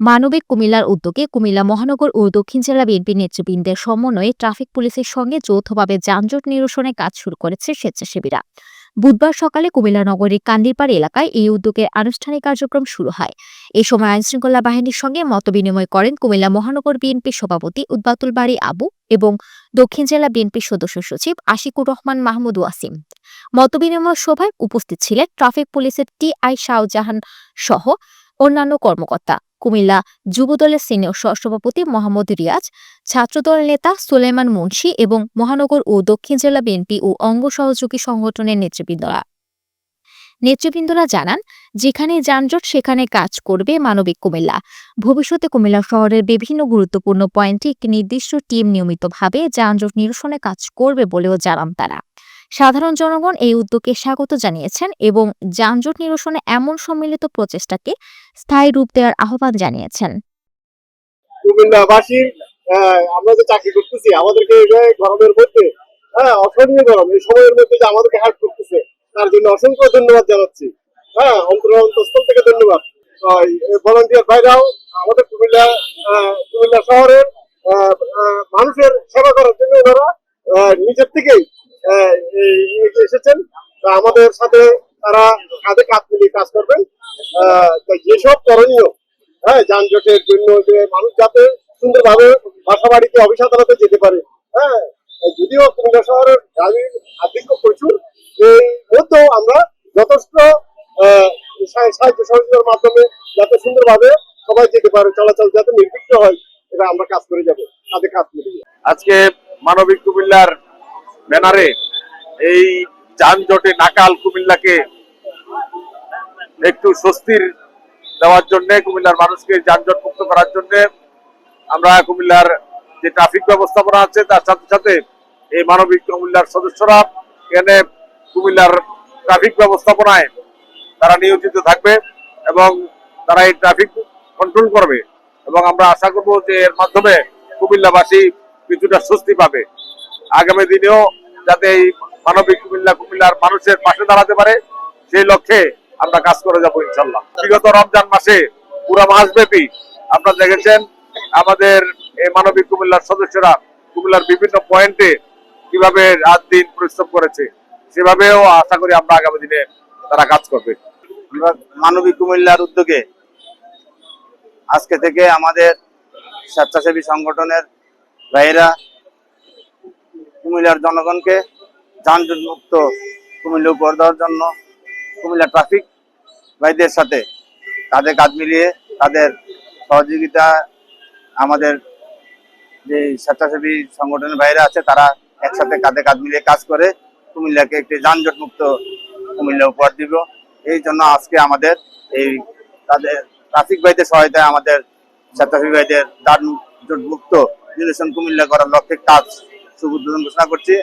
মানবিক কুমিল্লার উদ্যোগে কুমিল্লা মহানগর ও দক্ষিণ জেলা বিএনপি নেতৃবৃন্দের সমন্বয়ে ট্রাফিক পুলিশের সঙ্গে যৌথভাবে যানজট নিরসনে কাজ শুরু করেছে স্বেচ্ছাসেবীরা। বুধবার সকালে কুমিল্লা নগরীর কান্দিরপাড় এলাকায় এই উদ্যোগের আনুষ্ঠানিক কার্যক্রম শুরু হয়। এ সময় আইনশৃঙ্খলা বাহিনীর সঙ্গে মতবিনিময় করেন কুমিল্লা মহানগর বিএনপির সভাপতি উদ্বাতুল বাড়ি আবু এবং দক্ষিণ জেলা বিএনপির সদস্য সচিব আশিকুর রহমান মাহমুদ ওয়াসিম। মতবিনিময় সভায় উপস্থিত ছিলেন ট্রাফিক পুলিশের টি আই শাহজাহান সহ অন্যান্য কর্মকর্তা। কুমিল্লা যুবদলের সিনিয়র সহসভাপতি মোহাম্মদ রিয়াজ ছাত্রদল নেতা সুলেমান মুন্সি এবং মহানগর ও দক্ষিণ জেলা বিএনপি ও অঙ্গ সহযোগী সংগঠনের নেতৃবৃন্দরা। নেতৃবৃন্দরা জানান, যেখানে যানজট, সেখানে কাজ করবে মানবিক কুমিল্লা। ভবিষ্যতে কুমিল্লা শহরের বিভিন্ন গুরুত্বপূর্ণ পয়েন্টে একটি নির্দিষ্ট টিম নিয়মিতভাবে যানজট নিরসনে কাজ করবে বলেও জানান তারা। সাধারণ জনগণ এই উদ্যোগকে স্বাগত জানিয়েছেন এবং যানজট নিরসনে এমন সম্মিলিত প্রচেষ্টাকে স্থায়ী রূপ দেওয়ার আহ্বান জানিয়েছেন। কুমিল্লাবাসীর আমরা যে চাকরি করতেছি আমাদেরকে গরমের মধ্যে হ্যাঁ অসহনীয় গরম এই সময়ের মধ্যে যে আমাদেরকে হেল্প করতেছে তার জন্য অসংখ্য ধন্যবাদ জানাচ্ছি। হ্যাঁ অন্তর অন্তঃস্থল থেকে ধন্যবাদ। ভলান্টিয়ার ভাইরাও আমাদের কুমিল্লা আহ, কুমিল্লা শহরের আহ, মানুষের সেবা করার জন্য ওনারা নিজের থেকেই এসেছেন। আমাদের সাথে তারা কাঁধে কাঁধ মিলিয়ে কাজ করবেন। যেসব করণীয় হ্যাঁ যানজটের জন্য যে মানুষ যাতে সুন্দরভাবে বাসা বাড়িতে অফিস আদালতে যেতে পারে হ্যাঁ যদিও কুমিল্লা শহরের গাড়ির আধিক্য প্রচুর, এই মধ্যেও আমরা যথেষ্ট সাহায্য সহযোগিতার মাধ্যমে যাতে সুন্দরভাবে সবাই যেতে পারে, চলাচল যাতে নির্বিঘ্ন হয়, এটা আমরা কাজ করে যাব, কাঁধে কাজ মিলিয়ে। আজকে মানবিক কুমিল্লার ব্যানারে এই যানজটে নাকাল কুমিল্লাকে একটু স্বস্তির দেওয়ার জন্য, কুমিল্লার মানুষকে যানজট মুক্ত করার জন্য আমরা কুমিল্লার যে ট্রাফিক ব্যবস্থাপনা আছে, তার সাথে সাথে এই মানবিক কুমিল্লার সদস্যরা এখানে কুমিল্লার ট্রাফিক ব্যবস্থাপনায় তারা নিয়োজিত থাকবে এবং তারা এই ট্রাফিক কন্ট্রোল করবে। এবং আমরা আশা করব যে এর মাধ্যমে কুমিল্লাবাসী কিছুটা স্বস্তি পাবে। আগামী দিনেও যাতে এই মানবিক কুমিল্লা কুমিল্লার মানুষের পাশে দাঁড়াতে পারে, সেই লক্ষ্যে আমরা কাজ করে যাব ইনশাল্লাহ। বিগত রমজান মাসে পুরো মাস ব্যাপী আপনারা দেখেছেন, আমাদের এই মানবিক কুমিল্লার সদস্যরা কুমিল্লার বিভিন্ন পয়েন্টে কীভাবে রাত দিন পরিশ্রম করেছে, সেভাবেও আশা করি আমরা আগামী দিনে তারা কাজ করবে। মানবিক কুমিল্লার উদ্যোগে আজকে থেকে আমাদের স্বেচ্ছাসেবী সংগঠনের ভাইয়েরা কুমিল্লার জনগণকে যানজট মুক্ত কুমিল্লা উপহার দেওয়ার জন্য কুমিল্লা ট্রাফিক ভাইদের সাথে কাঁধে কাঁধ মিলিয়ে তাদের সহযোগিতা, আমাদের যে স্বেচ্ছাসেবী সংগঠনের বাইরে আছে তারা একসাথে কাঁধে কাঁধ মিলিয়ে কাজ করে কুমিল্লাকে একটি যানজট মুক্ত কুমিল্লা উপহার দিব। এই জন্য আজকে আমাদের এই তাদের ট্রাফিক ভাইদের সহায়তায় আমাদের স্বেচ্ছাসেবী ভাইদের যানজট মুক্ত নিরসন কুমিল্লা করার লক্ষ্যে কাজ শুভ উদ্বোধন ঘোষণা করছি।